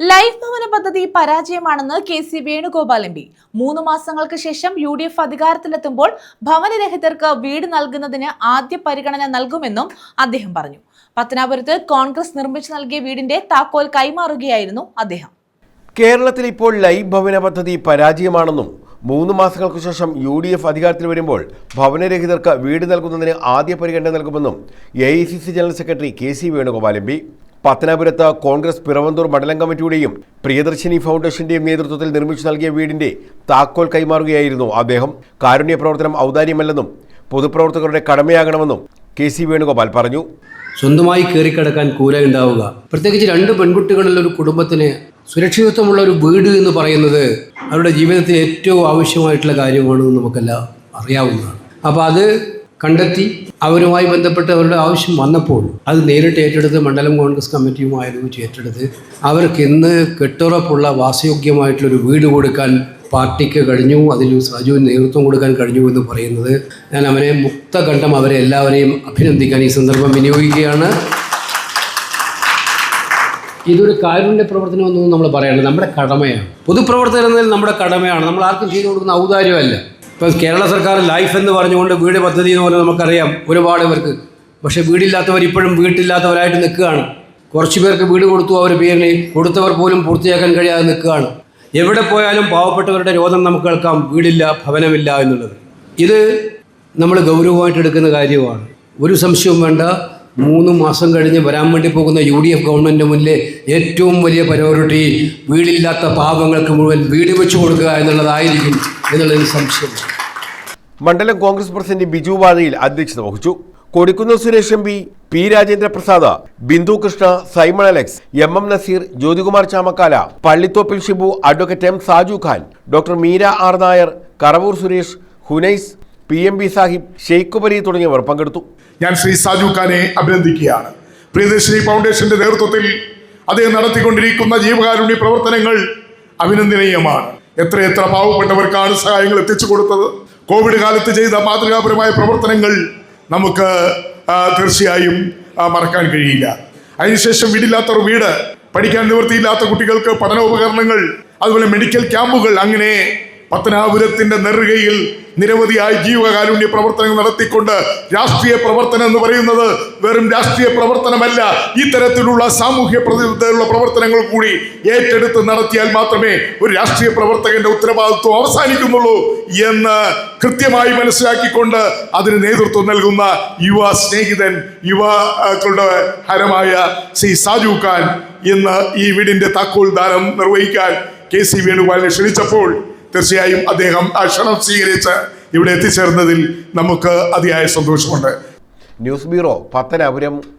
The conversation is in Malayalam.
ലൈഫ് ഭവന പദ്ധതി പരാജയമാണെന്ന് K C Venugopal M P. മൂന്ന് മാസങ്ങൾക്ക് ശേഷം യു ഡി എഫ് അധികാരത്തിലെത്തുമ്പോൾ ഭവനരഹിതർക്ക് വീട് നൽകുന്നതിന് ആദ്യ പരിഗണന നൽകുമെന്നും അദ്ദേഹം പറഞ്ഞു. പത്തനാപുരത്ത് കോൺഗ്രസ് നിർമ്മിച്ചു നൽകിയ വീടിന്റെ താക്കോൽ കൈമാറുകയായിരുന്നു അദ്ദേഹം. കേരളത്തിൽ ഇപ്പോൾ ലൈഫ് ഭവന പദ്ധതി പരാജയമാണെന്നും മൂന്ന് മാസങ്ങൾക്ക് ശേഷം യു ഡി എഫ് അധികാരത്തിൽ വരുമ്പോൾ ഭവനരഹിതർക്ക് വീട് നൽകുന്നതിന് ആദ്യ പരിഗണന നൽകുമെന്നും A I C C general secretary K C Venugopal M P. പത്തനാപുരത്ത് കോൺഗ്രസ് പിറവന്തൂർ മണ്ഡലം കമ്മിറ്റിയുടെയും പ്രിയദർശിനി ഫൗണ്ടേഷന്റെയും നേതൃത്വത്തിൽ നിർമ്മിച്ചു നൽകിയ വീടിന്റെ താക്കോൽ കൈമാറുകയായിരുന്നു അദ്ദേഹം. കാരുണ്യ പ്രവർത്തനം ഔദാര്യമല്ലെന്നും പൊതുപ്രവർത്തകരുടെ കടമയാകണമെന്നും കെ സി വേണുഗോപാൽ പറഞ്ഞു. സ്വന്തമായി കയറിക്കിടക്കാൻ കൂര ഉണ്ടാവുക. പ്രത്യേകിച്ച് രണ്ട് പെൺകുട്ടികളുള്ള ഒരു കുടുംബത്തിന് സുരക്ഷിതത്വമുള്ള ഒരു വീട് എന്ന് പറയുന്നത് അവരുടെ ജീവിതത്തിൽ ഏറ്റവും ആവശ്യമായിട്ടുള്ള കാര്യമാണ് നമുക്കെല്ലാം അറിയാവുന്നതാണ്. അപ്പോൾ അത് കണ്ടെത്തി അവരുമായി ബന്ധപ്പെട്ട് അവരുടെ ആവശ്യം വന്നപ്പോൾ അത് നേരിട്ട് ഏറ്റെടുത്ത് മണ്ഡലം കോൺഗ്രസ് കമ്മിറ്റിയുമായിരുന്നു ഏറ്റെടുത്ത്. അവർക്ക് ഇന്ന് കെട്ടുറപ്പുള്ള വാസയോഗ്യമായിട്ടുള്ളൊരു വീട് കൊടുക്കാൻ പാർട്ടിക്ക് കഴിഞ്ഞു അതിൽ സജുവിന് നേതൃത്വം കൊടുക്കാൻ കഴിഞ്ഞു എന്ന് പറയുന്നത്. ഞാൻ അവനെ മുക്തകണ്ഠം അവരെ എല്ലാവരെയും അഭിനന്ദിക്കാൻ ഈ സന്ദർഭം വിനിയോഗിക്കുകയാണ്. ഇതൊരു കാരുണ്യ പ്രവർത്തനമൊന്നും നമ്മൾ പറയണ്ട. നമ്മുടെ കടമയാണ്. പൊതുപ്രവർത്തകർ എന്നതിൽ നമ്മുടെ കടമയാണ്. നമ്മൾ ആർക്കും ചെയ്തു കൊടുക്കുന്ന ഔദാര്യമല്ല. ഇപ്പം കേരള സർക്കാർ ലൈഫ് എന്ന് പറഞ്ഞുകൊണ്ട് വീട് പദ്ധതി എന്ന് പറഞ്ഞാൽ നമുക്കറിയാം ഒരുപാട് പേർക്ക്. പക്ഷേ വീടില്ലാത്തവർ ഇപ്പോഴും വീട്ടില്ലാത്തവരായിട്ട് നിൽക്കുകയാണ്. കുറച്ച് പേർക്ക് വീട് കൊടുത്തു അവർ പേരിന് കൊടുത്തവർ പോലും പൂർത്തിയാക്കാൻ കഴിയാതെ നിൽക്കുകയാണ്. എവിടെ പോയാലും പാവപ്പെട്ടവരുടെ രോഗം നമുക്ക് കേൾക്കാം. വീടില്ല ഭവനമില്ല എന്നുള്ളത്. ഇത് നമ്മൾ ഗൗരവമായിട്ട് എടുക്കുന്ന കാര്യമാണ്. ഒരു സംശയവും വേണ്ട. മൂന്ന് മാസം കഴിഞ്ഞ് വരാൻ വേണ്ടി പോകുന്ന യു ഡി എഫ് ഗവൺമെന്റ് മുന്നിലെ ഏറ്റവും വലിയ പരോറിറ്റി വീടില്ലാത്ത പാവങ്ങൾക്ക് മുഴുവൻ വീട് വെച്ചു കൊടുക്കുക എന്നുള്ളതായിരിക്കും എന്നുള്ളതിന് സംശയം. മണ്ഡലം കോൺഗ്രസ് പ്രസിഡന്റ് ബിജു വാഴയിൽ അധ്യക്ഷത വഹിച്ചു. Kodikunnu Suresh M P P Rajendra Prasad Bindu Krishna Simon Alex M M Naseer Jyothikumar Chamakkala Pallithoppil Shibu advocate M Saju Khan doctor Meera R Nair Karavoor Suresh Hunais P M B Sahib Sheikh Sheikhubari തുടങ്ങിയവർ പങ്കെടുത്തു. ഞാൻ ശ്രീ സാജു ഖാനെ അഭിനന്ദിക്കുകയാണ്. പ്രിയദർശിനി ഫൗണ്ടേഷന്റെ നേതൃത്വത്തിൽ അദ്ദേഹം നടത്തിക്കൊണ്ടിരിക്കുന്ന ജീവകാരുണ്യ പ്രവർത്തനങ്ങൾ അഭിനന്ദനീയമാണ്. എത്രയെത്ര പാവപ്പെട്ടവർക്കാണ് സഹായങ്ങൾ എത്തിച്ചു കൊടുത്തത്? കോവിഡ് കാലത്ത് ചെയ്ത മാതൃകാപരമായ പ്രവർത്തനങ്ങൾ നമുക്ക് തീർച്ചയായും മറക്കാൻ കഴിയില്ല. അതിനുശേഷം വീടില്ലാത്തവർ വീട് പഠിക്കാൻ നിവൃത്തിയില്ലാത്ത കുട്ടികൾക്ക് പഠനോപകരണങ്ങൾ അതുപോലെ മെഡിക്കൽ ക്യാമ്പുകൾ അങ്ങനെ പത്തനാപുരത്തിന്റെ നെറുകയിൽ നിരവധിയായ ജീവകാരുണ്യ പ്രവർത്തനങ്ങൾ നടത്തിക്കൊണ്ട് രാഷ്ട്രീയ പ്രവർത്തനം എന്ന് പറയുന്നത് വെറും രാഷ്ട്രീയ പ്രവർത്തനമല്ല. ഇത്തരത്തിലുള്ള സാമൂഹ്യ പ്രതിബദ്ധതയുള്ള പ്രവർത്തനങ്ങൾ കൂടി ഏറ്റെടുത്ത് നടത്തിയാൽ മാത്രമേ ഒരു രാഷ്ട്രീയ പ്രവർത്തകന്റെ ഉത്തരവാദിത്വം അവസാനിക്കുന്നുള്ളൂ എന്ന് കൃത്യമായി മനസ്സിലാക്കിക്കൊണ്ട് അതിന് നേതൃത്വം നൽകുന്ന യുവ സ്നേഹിതൻ യുവാക്കളുടെ ഹരമായ ശ്രീ സാജു ഖാൻ ഇന്ന് ഈ വീടിന്റെ താക്കോൽ ദാനം നിർവഹിക്കാൻ കെ സി വേണുഗോപാലിനെ ക്ഷണിച്ചപ്പോൾ തീർച്ചയായും അദ്ദേഹം ആ ക്ഷണം സ്വീകരിച്ച് ഇവിടെ എത്തിച്ചേർന്നതിൽ നമുക്ക് അതിയായ സന്തോഷമുണ്ട്. News bureau Pathanapuram.